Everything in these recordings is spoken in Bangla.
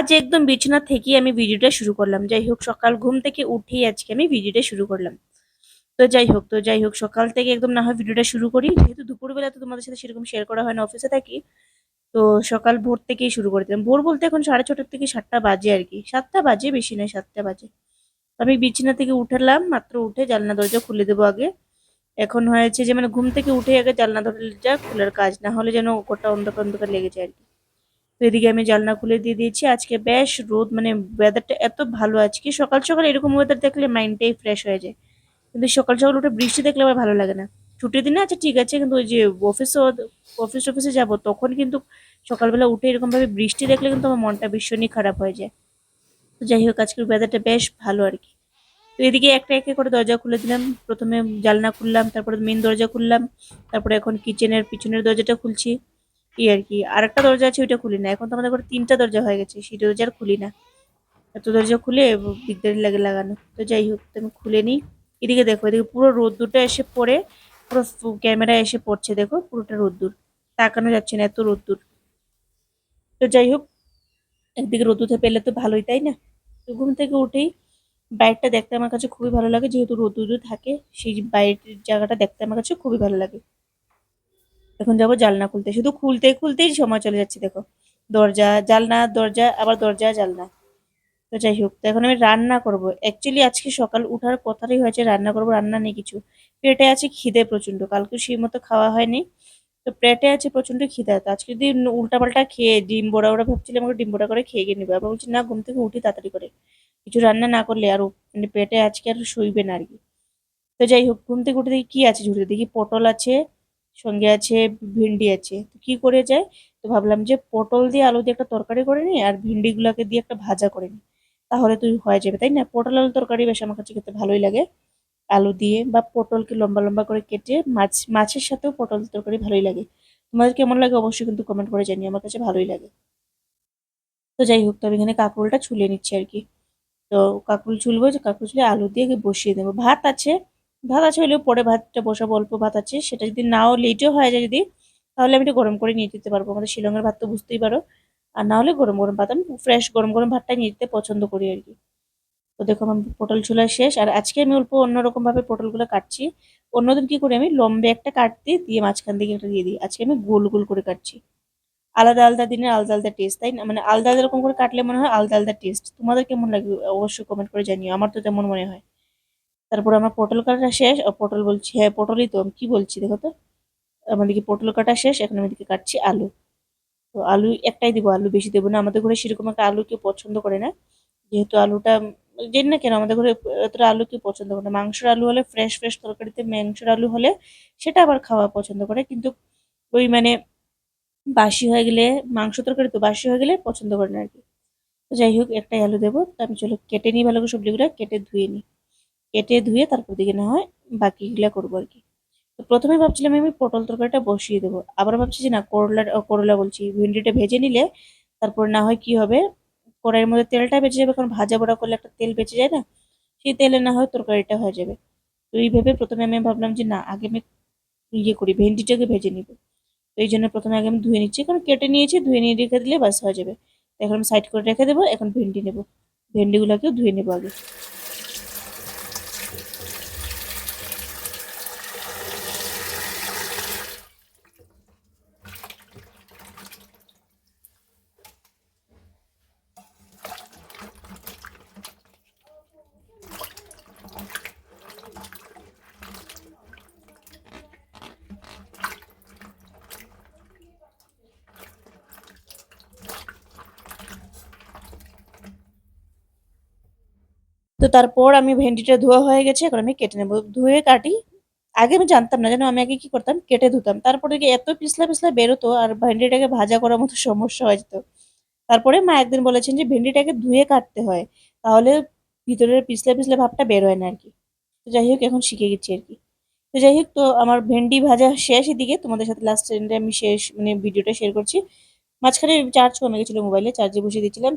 আজ একদম বিছানা থেকেই আমি ভিডিওটা শুরু করলাম। যাই হোক, সকাল ঘুম থেকে উঠেই আজকে আমি ভিডিওটা শুরু করলাম। তো যাই হোক, তো যাই হোক, সকাল থেকে একদম না হয় ভিডিওটা শুরু করি। যেহেতু দুপুরবেলা তো তোমাদের সাথে সেরকম শেয়ার করা হয় না অফিসে থাকি। তো সকাল ভোর থেকেই শুরু করে দিলাম। ভোর বলতে এখন সাড়ে ছটার থেকে সাতটা বাজে আর কি। সাতটা বাজে, বেশি নয়, সাতটা বাজে। আমি বিছানা থেকে উঠালাম, মাত্র উঠে জানলা দরজা খুলে দেবো আগে। এখন হয়েছে যে মানে ঘুম থেকে উঠে আগে জানলা দরজা খোলার কাজ, না হলে যেন গোটা অন্ধকার অন্ধকার লেগে যায় আর কি। তো এদিকে আমি জানলা খুলে দিয়ে দিয়েছি। আজকে বেশ রোদ মানে ওয়েদারটা এত ভালো আজকে। সকাল সকাল এরকম ওয়েদার দেখলে মাইন্ডটাই ফ্রেশ হয়ে যায়। কিন্তু সকাল সকাল উঠে বৃষ্টি দেখলে আমার ভালো লাগে না। ছুটির দিনে আচ্ছা ঠিক আছে, কিন্তু ওই যে অফিসে অফিস অফিসে যাব, তখন কিন্তু সকালবেলা উঠে এরকমভাবে বৃষ্টি দেখলে কিন্তু আমার মনটা ভীষণই খারাপ হয়ে যায়। তো যাই হোক, আজকের ওয়েদারটা বেশ ভালো আর কি। তো এদিকে একটা একটা করে দরজা খুলে দিলাম। প্রথমে জালনা খুললাম, তারপরে মেন দরজা খুললাম, তারপরে এখন কিচেনের পিছনের দরজাটা খুলছি। এই আর কি। আর একটা দরজা আছে, ওইটা খুলি না। এখন তো আমাদের তিনটা দরজা হয়ে গেছে, সেই দরজা আর খুলি না। এত দরজা খুলে দিকদারি লাগে লাগানো। তো যাই হোক আমি খুলে নিই। এদিকে দেখো, এদিকে পুরো রোদ্দুরটা এসে পড়ে, পুরো ক্যামেরা এসে পড়ছে, দেখো, পুরোটা রোদ্দুর। তাকানো যাচ্ছে না, এত রোদ্দুর। তো যাই হোক, একদিকে রোদ্দুরতে পেলে তো ভালোই, তাই না? তো ঘুম থেকে উঠেই বাইরটা দেখতে আমার কাছে খুবই ভালো লাগে, যেহেতু রোদ্দুর থাকে, সেই বাইরের জায়গাটা দেখতে আমার কাছে খুবই ভালো লাগে। এখন যাব জালনা খুলতে। শুধু খুলতে খুলতেই সময় চলে যাচ্ছে, দেখো। দরজা, জালনা, দরজা, আবার দরজা, জালনা। তো যাই হোক, তো এখন আমি রান্না করব। অ্যাকচুয়ালি আজকে সকাল উঠার কথাটাই হয়েছে, রান্না করব, রান্না নেই কিছু। পেটে আছে খিদে প্রচণ্ড কালকে সেই মতো খাওয়া হয়নি। তো পেটে আছে প্রচণ্ড খিদে, তো আজকে যদি উল্টাপাল্টা খেয়ে ডিম বড়া, ওরা ভাবছিলাম আমাকে ডিম বড়া করে খেয়ে গিয়ে নেবে। আবার বলছি, না, ঘুম থেকে উঠি তাড়াতাড়ি করে। কিছু রান্না না করলে আর মানে পেটে আজকে আর শুইবে না আর কি। তো যাই হোক, ঘুম থেকে উঠে দেখি কি আছে ঝুড়িতে? দেখি পটল আছে সঙ্গে আছে ভিন্ডি আছে। তো কি করে যায়? তো ভাবলাম যে পটল দিয়ে আলু দিয়ে একটা তরকারি করে নিই আর ভিন্ডিগুলোকে দিয়ে একটা ভাজা করে নিই। তাহলে তুই হয়ে যাবে, তাই না? পটল আলু তরকারি বেশ আমার কাছে খেতে ভালোই লাগে। আলু দিয়ে বা পটলকে লম্বা লম্বা করে কেটে মাছ, মাছের সাথেও পটল তরকারি ভালোই লাগে। তোমাদের কেমন লাগে অবশ্যই কিন্তু কমেন্ট করে জানি আমার কাছে ভালোই লাগে। তো যাই হোক, তো আমি এখানে কাঁকরোলটা ছুলে নিচ্ছি আর কি। তো কাঁকরোল ছুলবো যে কাঁকরোল ছুলে আলু দিয়ে বসিয়ে দেবো। ভাত আছে ভাত আছে হলেও পরে ভাতটা বসাবো, অল্প ভাত আছে। সেটা যদি নাও লেটও হয়ে যায় যদি, তাহলে আমি এটা গরম করে নিয়ে যেতে পারব। আমাদের শিলংয়ের ভাত তো বুঝতেই পারো। আর না হলে গরম গরম ভাত। আমি ফ্রেশ গরম গরম ভাতটা নিয়ে যেতে পছন্দ করি আর কি। তো দেখো আমার পটল ছোলা শেষ। আর আজকে আমি অল্প অন্যরকম ভাবে পটলগুলো কাটছি। অন্যদিন কি করি আমি? লম্বে একটা কাটতে দিয়ে মাঝখান দিকে একটা দিয়ে দিই। আজকে আমি গোল গোল করে কাটছি। আলাদা আলাদা দিনের আলাদা আলাদা টেস্ট তাই না? মানে আলাদা আলাদা রকম করে কাটলে মনে হয় আলাদা আলাদা টেস্ট তোমাদের কেমন লাগবে অবশ্যই কমেন্ট করে জানিও। আমার তো তেমন মনে হয়। তারপর আমার পটল কাটা শেষ পটল বলছি হ্যাঁ পটলই তো আমি কি বলছি দেখো তো? আমাদেরকে পটল কাটা শেষ, এখন আমি দিকে কাটছি আলু। তো আলু একটাই দিব, আলু বেশি দেবো না। আমাদের ঘরে সেরকম একটা আলু কেউ পছন্দ করে না। যেহেতু আলুটা, জানি না কেন, আমাদের ঘরে এতটা আলু কেউ পছন্দ করে না। মাংসের আলু হলে ফ্রেশ ফ্রেশ তরকারিতে মাংসের আলু হলে, সেটা আবার খাওয়া পছন্দ করে। কিন্তু ওই মানে বাসি হয়ে গেলে, মাংস তরকারি তো বাসি হয়ে গেলে পছন্দ করে না আর কি। তো যাই হোক, একটাই আলু দেবো। তো আমি চলো কেটে নিই ভালো করে সবজিগুলো, কেটে ধুয়ে নিই। কেটে ধুয়ে তারপর দিকে না হয়, বাকিগুলো করব আর কি। তো প্রথমে ভাবছিলাম আমি পটল তরকারিটা বসিয়ে দেবো। আবার ভাবছি যে না, করলা করলা বলছি, ভেন্ডিটা ভেজে নিলে তারপর না হয় কি হবে, কড়াইয়ের মধ্যে তেলটা বেঁচে যাবে, কারণ ভাজা বড়া করলে একটা তেল বেঁচে যায় না, সেই তেলে না হয় তরকারিটা হয়ে যাবে। তো এই ভেবে প্রথমে আমি ভাবলাম যে না, আগে আমি ইয়ে করি, ভেন্ডিটাকে ভেজে নিব। তো এই জন্য প্রথমে আগে আমি ধুয়ে নিচ্ছি, কারণ কেটে নিয়েছি, ধুয়ে নিয়ে রেখে দিলে বাস হয়ে যাবে। এখন আমি সাইড করে রেখে দেবো, এখন ভেন্ডি নেব। ভেন্ডিগুলোকেও ধুয়ে নেব আগে। তো তারপর আমি ভেন্ডিটা ধোয়া হয়ে গেছে, এখন আমি কেটে নেব। ধুয়ে কাটি, আগে আমি জানতাম না যেন আমি আগে কি করতাম, কেটে ধুতাম। তারপরে এত পিছলা পিছলা বেরোতো, আর ভেন্ডিটাকে ভাজা করার মতো সমস্যা হয়ে যেত। তারপরে মা একদিন বলেছেন যে, ভেন্ডিটাকে ধুয়ে কাটতে হয়, তাহলে ভিতরের পিছলা পিছলা ভাবটা বের হয় না আর কি। তো যাই হোক, এখন শিখে গেছি আর কি। তো যাই হোক, তো আমার ভেন্ডি ভাজা শেষ এদিকে। তোমাদের সাথে লাস্ট আমি শেষ মানে ভিডিওটা শেয়ার করছি মাঝখানে চার্জ কমে গেছিল মোবাইলে চার্জে বসিয়ে দিয়েছিলাম।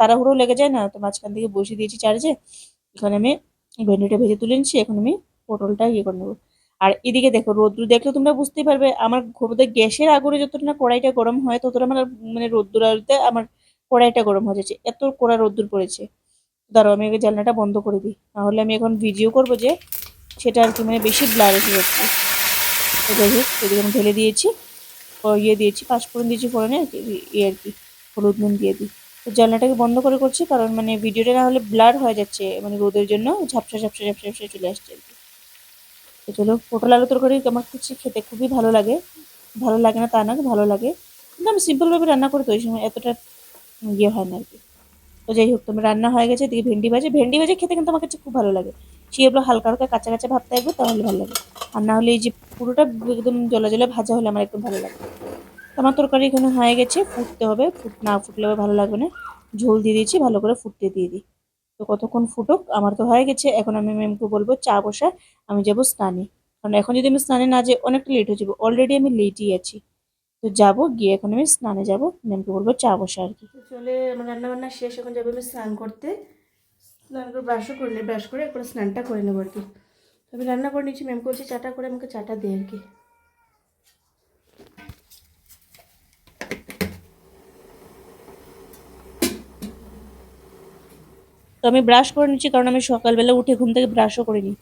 তাড়াহুড়ো লেগে যায় না, তো মাঝখান থেকে বসিয়ে দিয়েছি চার্জে এখানে আমি ভেন্ডিটা ভেজে তুলে নিচ্ছি, এখন আমি পটলটা ইয়ে করে নেব। আর এদিকে দেখো রোদ্রু দেখলে তোমরা বুঝতেই পারবে, আমার ঘুরতে গ্যাসের আগুনে যতটা না কড়াইটা গরম হয়, ততটা আমার মানে রোদ্দুর আলুতে আমার কড়াইটা গরম হয়ে যাচ্ছে। এত কড়া রোদ্দুর পড়েছে। দাঁড়াও, আমি জানলাটা বন্ধ করে দিই। নাহলে আমি এখন ভিডিও করব যে, সেটা আর কি মানে বেশি ব্লার এসে যাচ্ছে। এদিকে আমি ঢেলে দিয়েছি। ইয়ে দিয়েছি পাঁচফোড়ন দিয়েছি ফোড়নে ইয়ে আর কি, হলুদ নুন দিয়ে দিই। তো জানলাটাকে বন্ধ করে করছি কারণ মানে ভিডিওটা না হলে ব্লার হয়ে যাচ্ছে মানে রোদের জন্য ঝাপসা ঝাপসা ঝাপসা ঝাপসা চলে আসছে আর কি। তো চলো, পটল আলু তরকারি আমার কাছে খেতে খুবই ভালো লাগে। ভালো লাগে না তা না, ভালো লাগে। কিন্তু আমি সিম্পলভাবে রান্না করি তো ওই সময় এতটা ইয়ে হয় না আর কি। তো যাই হোক তোমার রান্না হয়ে গেছে, এদিকে ভেন্ডি ভাজে। ভেন্ডি ভাজে খেতে কিন্তু আমার কাছে খুব ভালো লাগে। সেগুলো হালকা হালকা কাঁচা কাঁচা ভাব থাকবে, তাহলে ভালো লাগে। আর না হলে এই যে পুরোটা একদম জলা জলা ভাজা হলে আমার একদম ভালো লাগে। আমার তরকারি এখানে হয়ে গেছে, ফুটতে হবে, ফুট না ফুটলে ভালো লাগবে না। ঝোল দিয়ে দিয়েছি, ভালো করে ফুটতে দিয়ে দিই। তো কতক্ষণ ফুটুক, আমার তো হয়ে গেছে, এখন আমি ম্যামকে বলব চা বসা, আমি যাব স্নানে। কারণ এখন যদি আমি স্নানে না যাই, অনেকটা লেট হয়ে যাব অলরেডি আমি লেটই আছি। তো যাব, গিয়ে এখন আমি স্নানে যাব, ম্যামকে বলব চা বসা আর কি। চলে আমার রান্না বান্না শেষ, এখন যাব আমি স্নান করতে। স্নান করে ব্রাশও করে নিই ব্রাশ করে একবার স্নানটা করে নেব আর কি। আমি রান্না করে নিচ্ছি, ম্যাম করছি চাটা করে আমাকে চাটা দে আর কি। তো আমি ব্রাশ করে নিচ্ছি কারণ আমি সকালবেলা উঠে ঘুম থেকে ব্রাশও করিনি।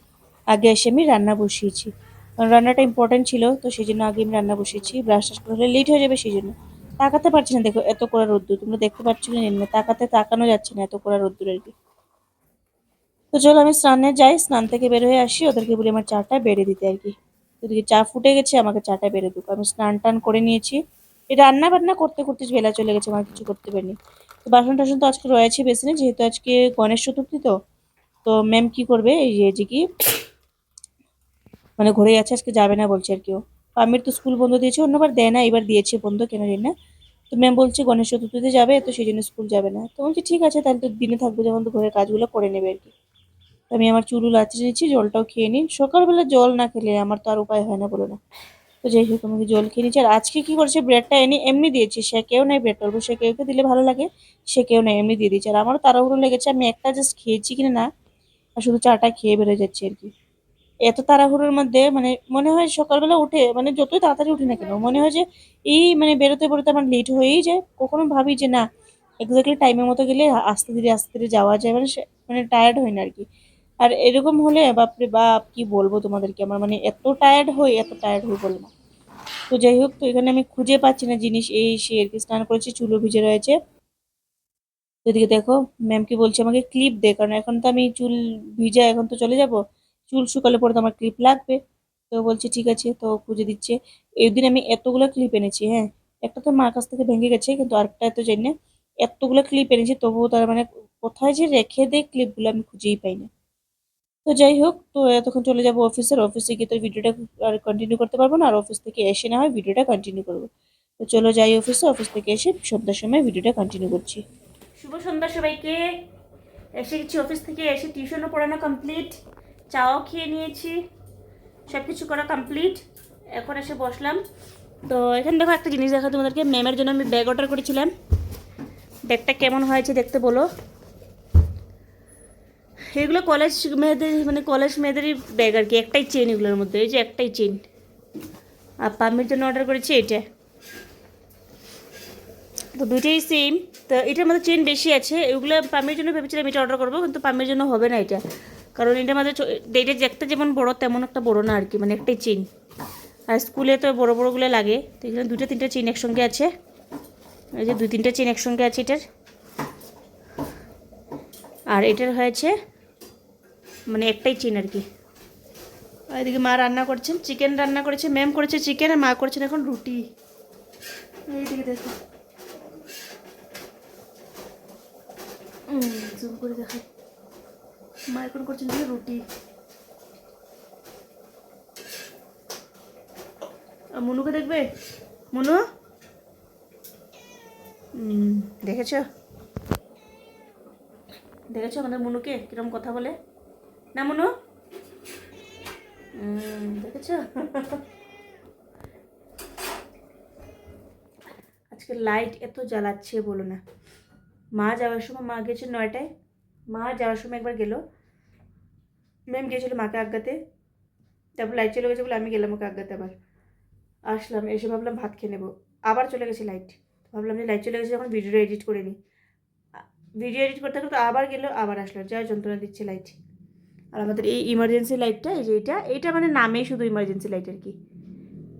আগে এসে আমি রান্না বসিয়েছি। কারণ রান্নাটা ইম্পর্টেন্ট ছিল, তো সেই জন্য আগে আমি রান্না বসিয়েছি। ব্রাশ টাশ করলে লেট হয়ে যাবে সেই জন্য তাকাতে পারছি না, দেখো এত কড়া রোদ্দুর, তোমরা দেখতে পাচ্ছ না, তাকাতে তাকানো যাচ্ছে না এত কড়া রোদ্দুর আর কি। তো চলো আমি স্নানে যাই, স্নান থেকে বের হয়ে আসি, ওদেরকে বলি আমার চাটা বেড়ে দিতে আর কি। ওদিকে চা ফুটে গেছে, আমাকে চাটা বেড়ে দেবো আমি স্নান টান করে নিয়েছি। রান্না বান্না করতে করতে বেলা চলে গেছে, আমার কিছু করতে পারিনি। তো বাসন টাসন তো আজকে রয়েছে বেশি না যেহেতু আজকে গণেশ চতুর্থী তো তো ম্যাম কি করবে? এই যে কি? মানে ঘুরে যাচ্ছে, আজকে যাবে না বলছে আর কেউ আমির তো স্কুল বন্ধ দিয়েছে, অন্যবার দেয় না, এবার দিয়েছে বন্ধ, কেন জানি না। তো ম্যাম বলছে গণেশ চতুর্থীতে যাবে, তো সেই জন্য স্কুল যাবে না। তো বলছি, ঠিক আছে, তাহলে তো দিনে থাকবে যখন তো ঘরের কাজগুলো করে নেবে আর কি। আমি আমার চুলুল আঁচড়ে নিচ্ছি জলটাও খেয়ে নিন সকালবেলা জল না খেলে আমার তো আর উপায় হয় না বলো না। তো যাই হোক আমাকে জল খেয়ে নিচ্ছি আর আজকে কি করেছে ব্রেডটা এনে এমনি দিয়েছি, সে কেউ নেই ব্রেড অল্প সে কেউকে দিলে ভালো লাগে, সে কেউ নেই, এমনি দিয়ে দিয়েছে। আর আমারও তাড়াহুড়ো লেগেছে, আমি একটা জাস্ট খেয়েছি কিনা না আর শুধু চাটা খেয়ে বেরোয় যাচ্ছে আর কি। এত তাড়াহুড়োর মধ্যে মানে মনে হয় সকালবেলা উঠে মানে যতই তাড়াতাড়ি উঠি না কেন, মনে হয় যে এই মানে বেরোতে বেরোতে আমার লেট হয়েই যায়। কখনো ভাবি যে না এক্স্যাক্টলি টাইমের মতো গেলে আস্তে ধীরে আস্তে ধীরে যাওয়া যায় মানে মানে টায়ার্ড হয় না আর কি। আর এরকম হলে বাপরে বাপ, কি বলব তোমাদেরকে? আমার মানে এত টায়ার্ড হই, এত টায়ার্ড হই বলো না। তো যাই হোক, তো এখানে আমি খুঁজে পাচ্ছি না জিনিস। এই সে আর কি স্নান করেছি, চুলো ভিজে রয়েছে। এদিকে দেখো ম্যাম কি বলছে আমাকে ক্লিপ দে, কারণ এখন তো আমি চুল ভিজা, এখন তো চলে যাব। চুল শুকালে পরে তো আমার ক্লিপ লাগবে। তো বলছে, ঠিক আছে। তো খুঁজে দিচ্ছে। এই দিন আমি এতগুলো ক্লিপ এনেছি হ্যাঁ? একটা তো মার কাছ থেকে ভেঙে গেছে, কিন্তু আরেকটা এত জানি না। এতগুলো ক্লিপ এনেছি, তবুও তার মানে কোথায় যে রেখে দেয় ক্লিপগুলো আমি খুঁজেই পাই না। তো যাই হোক, তো এতক্ষণ চলে যাব অফিসের। অফিসে গিয়ে তো ভিডিওটা আর কন্টিনিউ করতে পারব না, আর অফিস থেকে এসে না হয় ভিডিওটা কন্টিনিউ করব। তো চলো যাই অফিসে অফিস থেকে এসে সন্ধ্যার সময় ভিডিওটা কন্টিনিউ করছি। শুভ সন্ধ্যা সবাইকে। এসে গেছি অফিস থেকে, এসে টিউশনও পড়ানো কমপ্লিট চাও খেয়ে নিয়েছি সব কিছু করা কমপ্লিট এখন এসে বসলাম। তো এখানে দেখো একটা জিনিস দেখা তোমাদেরকে। ম্যামের জন্য আমি ব্যাগ অর্ডার করেছিলাম। ব্যাগটা কেমন হয়েছে দেখতে বলো। এগুলো কলেজ মেয়েদের মানে কলেজ মেয়েদেরই ব্যাগ আর কি, একটাই চেন এগুলোর মধ্যে, এই যে একটাই চেন আর পাম্মির জন্য অর্ডার করেছি এটা। তো দুইটাই সেম তো এটার মধ্যে চেন বেশি আছে, এগুলো পাম্মির জন্য ভেবেছিলাম এটা অর্ডার করব, কিন্তু পাম্মির জন্য হবে না এটা। কারণ এটার মধ্যে এটা একটা যেমন বড়, তেমন একটা বড় না আর কি মানে একটাই চেন আর স্কুলে তো বড় বড়গুলো লাগে, তো এখানে দুটো তিনটে চেন একসঙ্গে আছে। এই যে দুই, তিনটে চেন একসঙ্গে আছে এটার। আর এটার হয়েছে মানে একটাই চেন আর কি এদিকে মা রান্না করছেন চিকেন রান্না করেছে ম্যাম করেছে চিকেন আর মা করছেন এখন রুটি। এইদিকে দেখো। করে দেখাই। মা এখন করছেন রুটি। আর মনুকে দেখবে? মনু? দেখেছ? দেখেছ আমাদের মনুকে কিরম কথা বলে? না মনু উম, আজকে লাইট এত জ্বালাচ্ছে বলো না। মা যাওয়ার সময় মা গেছে নয়টায়। মা যাওয়ার সময় একবার গেল। ম্যাম গিয়েছিল মাকে আজ্ঞাতে। তারপর লাইট চলে গেছে বলে আমি গেলাম ওকে আজ্ঞাতে আবার। আসলাম এসে ভাবলাম ভাত খেয়ে নেব। আবার চলে গেছে লাইট। ভাবলাম যে লাইট চলে গেছে যখন ভিডিওটা এডিট করে নিই ভিডিও এডিট করতে করতে আবার গেলো আবার আসলো। যা যন্ত্রণা দিচ্ছে লাইট। আর আমাদের এই ইমার্জেন্সি লাইটটা এই যে এটা এটা মানে নামেই শুধু ইমার্জেন্সি লাইট আর কি।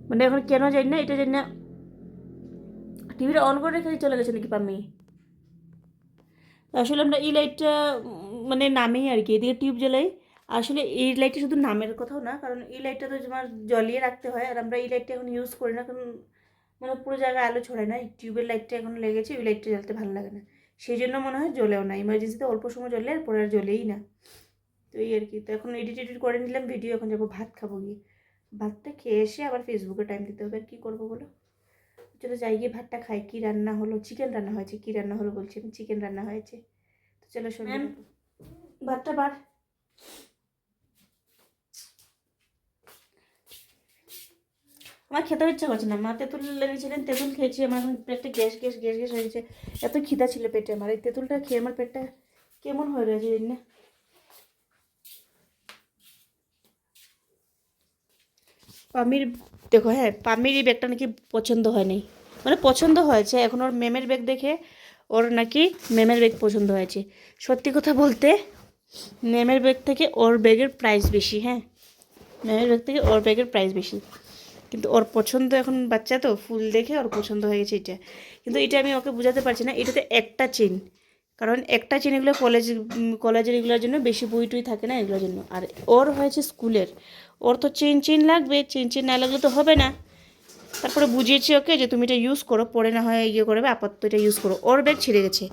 মানে এখন কেন জানি না, এটা জানি না। টিভিটা অন করে রেখে চলে গেছে নাকি পাম্মি? আসলে আমরা এই লাইটটা মানে নামেই আর কি, এদিকে টিউব জ্বালাই। আসলে এই লাইটটা শুধু নামের কথাও না, কারণ এই লাইটটা তো তোমার জ্বলিয়ে রাখতে হয়, আর আমরা এই লাইটটা এখন ইউজ করি না, কারণ মানে পুরো জায়গায় আলো ছড়ায় না, এই টিউবের লাইটটা এখন লেগেছে, ওই লাইটটা জ্বালতে ভালো লাগে না। সেই জন্য মনে হয় জ্বলেও না ইমার্জেন্সিতে অল্প সময় জ্বলে আর পরে আর জ্বলেই না। তো এই আর কি তো এখন এডিট এডিট করে নিলাম ভিডিও এখন যাব ভাত খাব গিয়ে। ভাতটা খেয়ে এসে আবার ফেসবুকে টাইম দিতে হবে আর কী করব বলো? চলো যাই গিয়ে ভাতটা খাই কী রান্না হলো চিকেন রান্না হয়েছে কী রান্না হলো বলছি আমি চিকেন রান্না হয়েছে। তো চলো শোনো ভাতটা বার। আমার খেতে ইচ্ছা করছে না মা তেঁতুল এনেছিলেন তেঁতুল খেয়েছি আমার এখন পেটটা গ্যাস গ্যাস গ্যাস গ্যাস হয়ে গেছে। এত খিদা ছিল পেটে আমার এই তেঁতুলটা খেয়ে আমার পেটটা কেমন হয়ে রয়েছে না। পামির, দেখো হ্যাঁ পামির এই ব্যাগটা নাকি পছন্দ হয়নি। মানে পছন্দ হয়েছে, এখন ওর মেমের ব্যাগ দেখে ওর নাকি মেমের ব্যাগ পছন্দ হয়েছে। সত্যি কথা বলতে মেমের ব্যাগ থেকে ওর ব্যাগের প্রাইস বেশি হ্যাঁ মেমের ব্যাগ থেকে ওর ব্যাগের প্রাইস বেশি। কিন্তু ওর পছন্দ এখন বাচ্চা তো, ফুল দেখে ওর পছন্দ হয়ে গেছে এটা। কিন্তু এটা আমি ওকে বোঝাতে পারছি না, এটাতে একটা চেন কারণ একটা চেন এগুলো কলেজ কলেজের এগুলোর জন্য বেশি বই টুই থাকে না এগুলোর জন্য। আর ওর হয়েছে স্কুলের ওর তো চেন চেন লাগবে, চেন চেন না লাগলে তো হবে না। তারপরে বুঝিয়েছি ওকে যে তুমি এটা ইউজ করো, পরে না হয় ইয়ে করবে, আপাতত এটা ইউজ করো। ওর ব্যাগ ছিঁড়ে গেছে।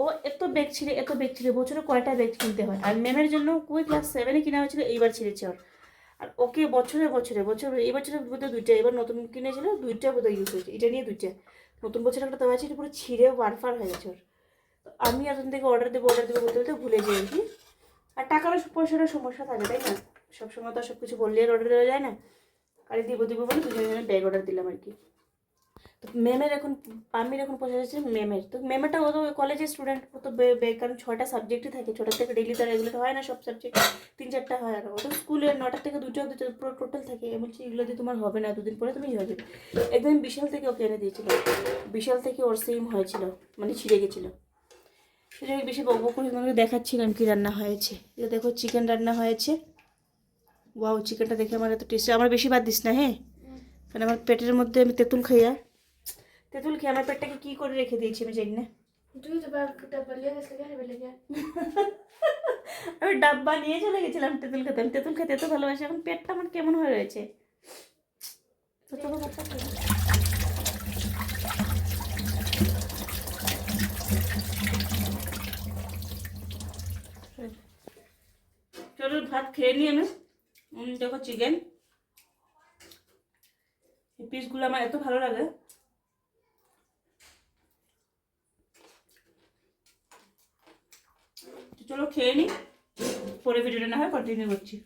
ও এত ব্যাগ ছিঁড়ে, এত ব্যাগ ছিঁড়ে, বছরে কয়টা ব্যাগ কিনতে হয়? আর ম্যামের জন্য কুই ক্লাস সেভেনে কিনা হয়েছিল, এইবার ছিঁড়েছে ওর। আর ওকে বছরে বছরে, বছর এই বছরে বোধহয় দুইটা এবার নতুন কিনেছিল, দুইটা বোধহয় ইউজ হয়েছে, এটা নিয়ে দুইটা। নতুন বছর একটা দেওয়া আছে পুরো ছিঁড়ে ওয়ারফার হয়ে গেছে ওর। আমি এখন থেকে অর্ডার দেবো অর্ডার দেবো, বলতে বলতে ভুলে যাই আর টাকারও পয়সারও সমস্যা থাকে, তাই না? সবসময় তো সব কিছু বললে অর্ডার দেওয়া যায় না। আরে দিব দিব বলে দুজনে ব্যাগ অর্ডার দিলাম আর কি। তো ম্যামের এখন পামির এখন পয়সা যাচ্ছে ম্যামের তো ম্যামেরটা ও তো কলেজের স্টুডেন্ট ও তো কারণ ছটা সাবজেক্টই থাকে। ছটা থেকে ডেইলি তো হয় না সব সাবজেক্ট তিন, চারটা হয় আর ও তো স্কুলে নটা থেকে দুটো দুটো পুরো টোটাল থাকে। বলছি, এগুলো দিয়ে তোমার হবে না। দুদিন পরে তুমি হয়ে যাবে একদম বিশাল থেকে ওকে এনে দিয়েছিল। বিশাল থেকে ওর সেম হয়েছিল। মানে ছিঁড়ে গেছিল। সেটা বেশি বকবক করে তোমাকে দেখাচ্ছিলাম কি রান্না হয়েছে। এটা দেখো চিকেন রান্না হয়েছে। ওয়াও চিকেনটা দেখে আমার এত টেস্টি আমার বেশি বাদ দিস না হ্যাঁ? কারণ আমার পেটের মধ্যে আমি তেঁতুল খাইয়া তেঁতুল খেয়ে আমার পেটটাকে কি করে রেখে দিয়েছি আমি জানি না. আমি ডাব্বা নিয়ে চলে গেছিলাম তেঁতুল খেতে। আমি তেঁতুল খেতে এত ভালোবাসি এখন পেটটা আমার কেমন হয়ে রয়েছে? চলো ভাত খেয়ে নিই আমি। দেখো চিকেন এই পিসগুলো আমার এত ভালো লাগে। চলো খেয়ে নি, পরে ভিডিওটা না হয় কন্টিনিউ করছি।